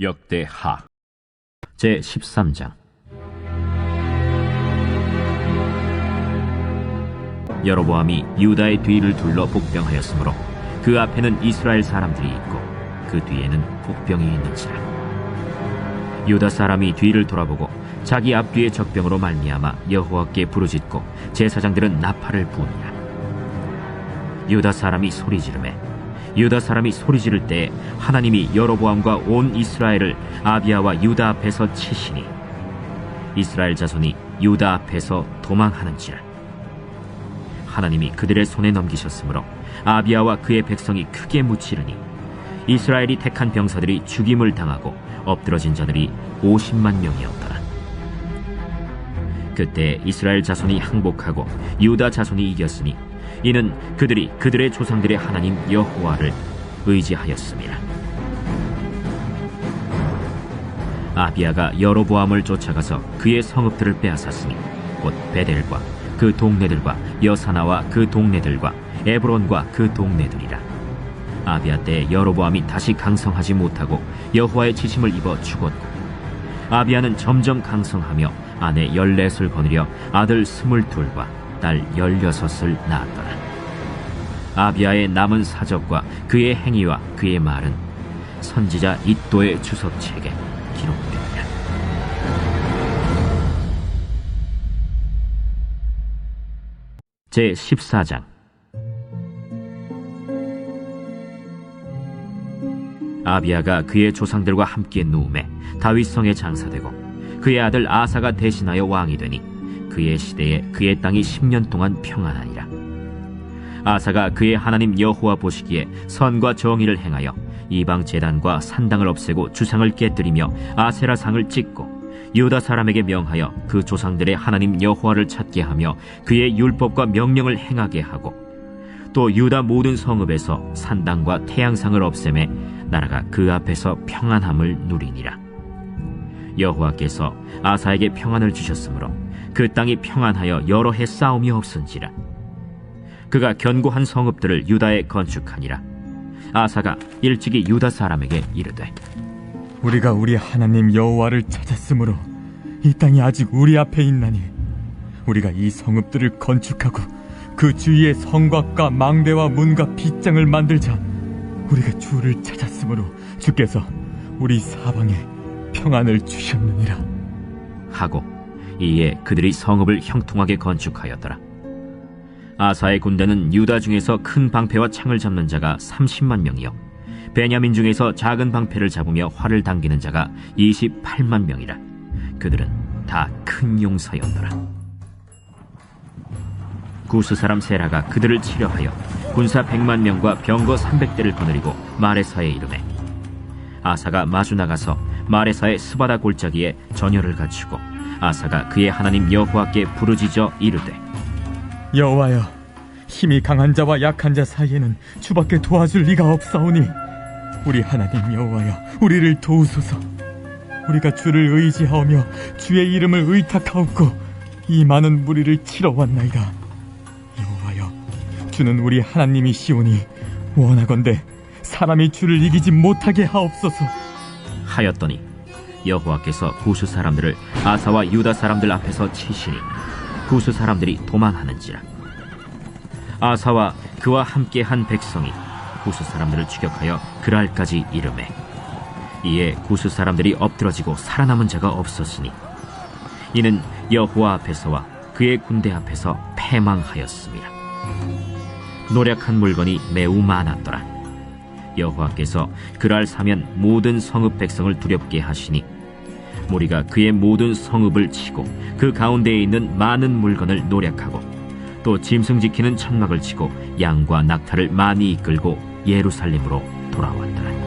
역대하. 제 13장. 여로보암이 유다의 뒤를 둘러 복병하였으므로 그 앞에는 이스라엘 사람들이 있고 그 뒤에는 복병이 있는지라. 유다 사람이 뒤를 돌아보고 자기 앞뒤의 적병으로 말미암아 여호와께 부르짖고 제사장들은 나팔을 부으니라. 유다 사람이 소리 지르매 유다 사람이 소리 지를 때에 하나님이 여로보암과 온 이스라엘을 아비아와 유다 앞에서 치시니 이스라엘 자손이 유다 앞에서 도망하는지라. 하나님이 그들의 손에 넘기셨으므로 아비아와 그의 백성이 크게 묻히르니 이스라엘이 택한 병사들이 죽임을 당하고 엎드러진 자들이 50만 명이었더라 그때 이스라엘 자손이 항복하고 유다 자손이 이겼으니 이는 그들이 그들의 조상들의 하나님 여호와를 의지하였습니다. 아비아가 여로보암을 쫓아가서 그의 성읍들을 빼앗았으니 곧 베델과 그 동네들과 여사나와 그 동네들과 에브론과 그 동네들이라. 아비아 때 여로보암이 다시 강성하지 못하고 여호와의 지심을 입어 죽었고 아비아는 점점 강성하며 아내 열넷을 거느려 아들 스물둘과 딸 열여섯을 낳았더라. 아비아의 남은 사적과 그의 행위와 그의 말은 선지자 이도의 주석책에 기록되니라. 제 14장 아비아가 그의 조상들과 함께 누움에 다윗성에 장사되고 그의 아들 아사가 대신하여 왕이 되니 그의 시대에 그의 땅이 10년 동안 평안하니라. 아사가 그의 하나님 여호와 보시기에 선과 정의를 행하여 이방 제단과 산당을 없애고 주상을 깨뜨리며 아세라 상을 찍고 유다 사람에게 명하여 그 조상들의 하나님 여호와를 찾게 하며 그의 율법과 명령을 행하게 하고 또 유다 모든 성읍에서 산당과 태양상을 없애매 나라가 그 앞에서 평안함을 누리니라 여호와께서 아사에게 평안을 주셨으므로 그 땅이 평안하여 여러 해 싸움이 없은지라. 그가 견고한 성읍들을 유다에 건축하니라. 아사가 일찍이 유다 사람에게 이르되 우리가 우리 하나님 여호와를 찾았으므로 이 땅이 아직 우리 앞에 있나니 우리가 이 성읍들을 건축하고 그 주위에 성곽과 망대와 문과 빗장을 만들자 우리가 주를 찾았으므로 주께서 우리 사방에 평안을 주셨느니라 하고 이에 그들이 성읍을 형통하게 건축하였더라. 아사의 군대는 유다 중에서 큰 방패와 창을 잡는 자가 30만 명이요 베냐민 중에서 작은 방패를 잡으며 활을 당기는 자가 28만 명이라 그들은 다 큰 용사였더라. 구스 사람 세라가 그들을 치려하여 군사 100만 명과 병거 300대를 거느리고 마레사에 이르매 아사가 마주 나가서 마레사의 스바다 골짜기에 전열을 갖추고 아사가 그의 하나님 여호와께 부르짖어 이르되 여호와여 힘이 강한 자와 약한 자 사이에는 주밖에 도와줄 리가 없사오니 우리 하나님 여호와여 우리를 도우소서. 우리가 주를 의지하오며 주의 이름을 의탁하옵고 이 많은 무리를 치러 왔나이다. 여호와여 주는 우리 하나님이시오니 원하건대 사람이 주를 이기지 못하게 하옵소서 하였더니 여호와께서 구스 사람들을 아사와 유다 사람들 앞에서 치시니 구스 사람들이 도망하는지라 아사와 그와 함께한 백성이 구스 사람들을 추격하여 그랄까지 이름해 이에 구스 사람들이 엎드러지고 살아남은 자가 없었으니 이는 여호와 앞에서와 그의 군대 앞에서 패망하였습니다. 노력한 물건이 매우 많았더라. 여호와께서 그랄 사면 모든 성읍 백성을 두렵게 하시니 무리가 그의 모든 성읍을 치고 그 가운데에 있는 많은 물건을 노력하고 또 짐승 지키는 천막을 치고 양과 낙타를 많이 이끌고 예루살렘으로 돌아왔더라.